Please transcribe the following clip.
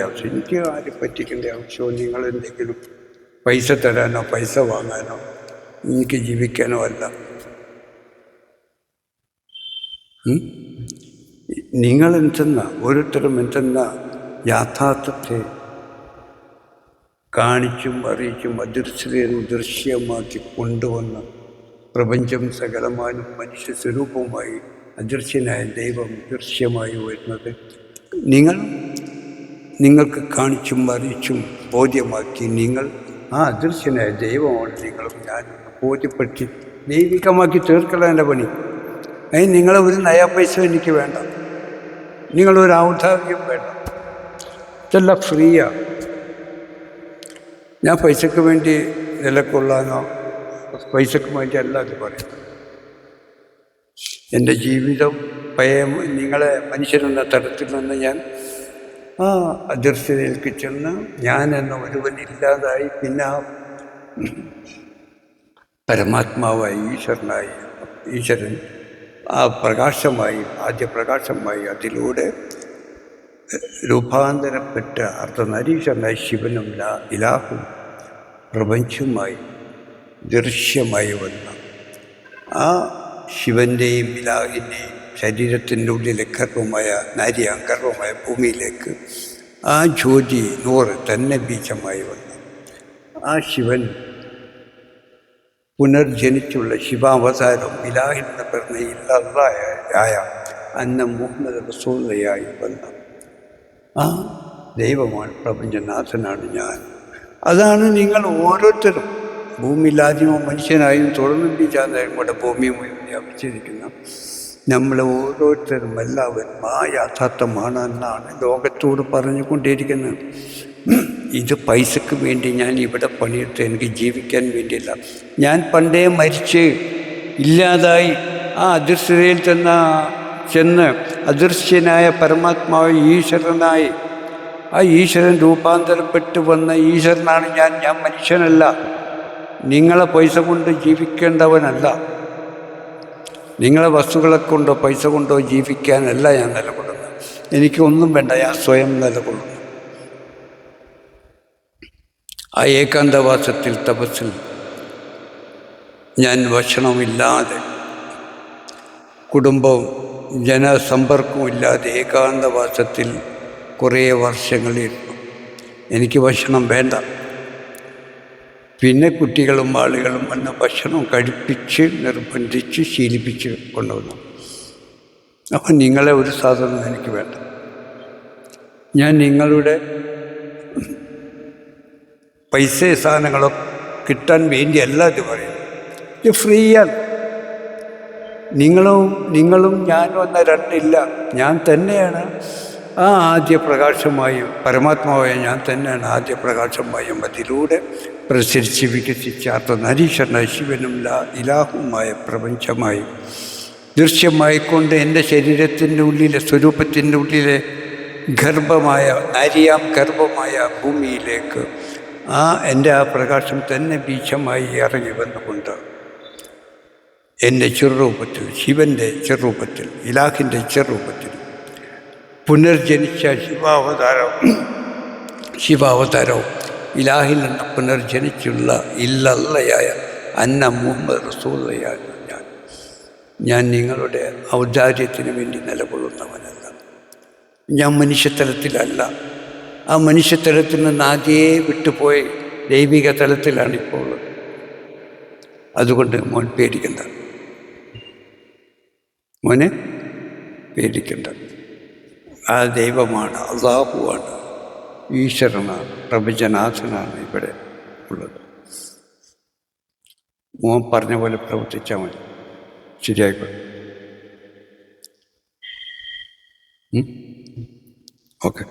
ആവശ്യം എനിക്ക് ആരും പറ്റിക്കേണ്ട ആവശ്യമോ നിങ്ങൾ എന്തെങ്കിലും പൈസ തരാനോ പൈസ വാങ്ങാനോ എനിക്ക് ജീവിക്കാനോ അല്ല. നിങ്ങൾ എന്തെന്ന? ഓരോരുത്തരും എന്തെന്ന? യാഥാർത്ഥ്യത്തെ കാണിച്ചും അറിയിച്ചും അദൃശ്യതയും ദൃശ്യമാക്കി കൊണ്ടുവന്ന് പ്രപഞ്ചം സകലമാനും മനുഷ്യ സ്വരൂപമായി അദൃശ്യനായ ദൈവം ദൃശ്യമായി വരുന്നത് നിങ്ങൾ നിങ്ങൾക്ക് കാണിച്ചും അറിയിച്ചും ബോധ്യമാക്കി നിങ്ങൾ ആ അദൃശ്യനായ ദൈവമാണ് നിങ്ങളും ഞാനും ബോധ്യപ്പെടുത്തി ദൈവികമാക്കി തീർക്കലാണ് എന്റെ പണി. അതിന് നിങ്ങളെ ഒരു നയാ പൈസ എനിക്ക് വേണ്ട. നിങ്ങളൊരു ഔദാര്യം വേണ്ട. ഇതെല്ലാം ഫ്രീയാണ് ഞാൻ പൈസക്ക് വേണ്ടി നിലക്കൊള്ളാനോ പൈസക്ക് വേണ്ടി അല്ല അത് പറയുന്നത്. എന്റെ ജീവിതം പയ നിങ്ങളെ മനുഷ്യരെന്ന തരത്തിൽ നിന്ന് ഞാൻ ആ അദൃശ്യതയിലേക്ക് ചെന്ന് ഞാൻ എന്ന ഒരുവനില്ലാതായി പിന്നെ ആ പരമാത്മാവായി ഈശ്വരനായി ഈശ്വരൻ ആ പ്രകാശമായി ആദ്യ പ്രകാശമായി അതിലൂടെ രൂപാന്തരപ്പെട്ട അർദ്ധനരീശ്വരനായ ശിവനും ഇലാഹും പ്രപഞ്ചവുമായി ദൃശ്യമായി വന്ന ആ ശിവന്റെയും ഇലാഹിന്റെയും ശരീരത്തിന്റെ ഉള്ളിലെ ഗർഭമായ നാരിയാം ഗർഭമായ ഭൂമിയിലേക്ക് ആ ജ്യോതി നൂറ് തന്നെ ബീജമായി വന്നു. ആ ശിവൻ പുനർജനിച്ചുള്ള ശിവാവതാരം ഇലാഹിന്റെ പറഞ്ഞ ഇല്ലാതായ അന്ന മുഹമ്മദ് റസൂലയായി വന്ന. ആ ദൈവമാണ് പ്രപഞ്ചനാഥനാണ് ഞാൻ. അതാണ് നിങ്ങൾ ഓരോരുത്തരും. ഭൂമിയിലാദ്യമോ മനുഷ്യനായും തുടർന്നിപ്പിച്ചാലും കൂടെ ഭൂമിയുമായി വ്യാപിച്ചിരിക്കുന്ന. നമ്മൾ ഓരോരുത്തരും എല്ലാവരും ആ യാഥാർത്ഥ്യമാണ് എന്നാണ് ലോകത്തോട് പറഞ്ഞുകൊണ്ടിരിക്കുന്നത്. ഇത് പൈസക്ക് വേണ്ടി ഞാൻ ഇവിടെ പണിയെടുത്ത് എനിക്ക് ജീവിക്കാൻ വേണ്ടിയില്ല. ഞാൻ പണ്ടേ മരിച്ച് ഇല്ലാതായി ആ അദൃശ്യതയിൽ ചെന്ന ചെന്ന് അദൃശ്യനായ പരമാത്മാവ് ഈശ്വരനായി. ആ ഈശ്വരൻ രൂപാന്തരപ്പെട്ട് വന്ന ഈശ്വരനാണ് ഞാൻ. ഞാൻ മനുഷ്യനല്ല. നിങ്ങളെ പൈസ കൊണ്ട് ജീവിക്കേണ്ടവനല്ല. നിങ്ങളെ വസ്തുക്കളെ കൊണ്ടോ പൈസ കൊണ്ടോ ജീവിക്കാനല്ല ഞാൻ നിലകൊള്ളുന്നത്. എനിക്കൊന്നും വേണ്ട ഞാൻ സ്വയം നിലകൊള്ളുന്നു. ആ ഏകാന്തവാസത്തിൽ തപസ്സിൽ ഞാൻ ഭക്ഷണമില്ലാതെ കുടുംബവും ജനസമ്പർക്കവും ഇല്ലാതെ ഏകാന്തവാസത്തിൽ കുറേ വർഷങ്ങളിരുന്നു. എനിക്ക് ഭക്ഷണം വേണ്ട. പിന്നെ കുട്ടികളും ആളുകളും വന്ന് ഭക്ഷണം കഴിപ്പിച്ച് നിർബന്ധിച്ച് ശീലിപ്പിച്ച് കൊണ്ടുവന്നു. അപ്പം നിങ്ങളെ ഒരു സാധനം എനിക്ക് വേണ്ട. ഞാൻ നിങ്ങളുടെ പൈസ സാധനങ്ങളോ കിട്ടാൻ വേണ്ടിയല്ല ഇത് പറയുന്നത് ഇത് ഫ്രീയാണ്. നിങ്ങളും നിങ്ങളും ഞാനും എന്ന രണ്ടില്ല. ഞാൻ തന്നെയാണ് ആ ആദ്യ പ്രകാശമായും പരമാത്മാവായ ഞാൻ തന്നെയാണ് ആദ്യ പ്രകാശമായും അതിലൂടെ പ്രസരിച്ച് വികസിച്ചാത്ത നരീശ്വരന ശിവനും ലാ ഇലാഹുമായ പ്രപഞ്ചമായി. ദൃശ്യമായിക്കൊണ്ട് എന്റെ ശരീരത്തിന്റെ ഉള്ളിലെ സ്വരൂപത്തിന്റെ ഉള്ളിലെ ഗർഭമായ ആര്യാം ഗർഭമായ ഭൂമിയിലേക്ക് ആ എന്റെ ആ പ്രകാശം തന്നെ ബീജമായി ഇറങ്ങി വന്നുകൊണ്ട് എന്റെ ചെറുരൂപത്തിൽ ശിവന്റെ ചെറുരൂപത്തിൽ ഇലാഹിന്റെ ചെറുരൂപത്തിൽ പുനർജനിച്ച ശിവാവതാരം. ശിവാവതാരവും ഇലാഹിൽ നിന്ന് പുനർജനിച്ചുള്ള ഇല്ലല്ലയായ അന്ന മുഹമ്മദ് റസൂലയായ ഞാൻ. ഞാൻ നിങ്ങളുടെ ഔദാര്യത്തിന് വേണ്ടി നിലകൊള്ളുന്നവനല്ല. ഞാൻ മനുഷ്യതലത്തിലല്ല. ആ മനുഷ്യതലത്തിൽ നിന്ന് ആദ്യേ വിട്ടുപോയി ദൈവിക തലത്തിലാണ് ഇപ്പോൾ അതുകൊണ്ട് മോൻ പേടിക്കണ്ട. മോനെ പേടിക്കണ്ട. ആ ദൈവമാണ് അള്ളാഹുവാണ് ഈശ്വരനാണ് പ്രപഞ്ചനാഥനാണ് ഇവിടെ ഉള്ളത്. മോൻ പറഞ്ഞ പോലെ പ്രവർത്തിച്ചാൽ മതി. ശരിയായിക്കോട്ടെ ഓക്കെ.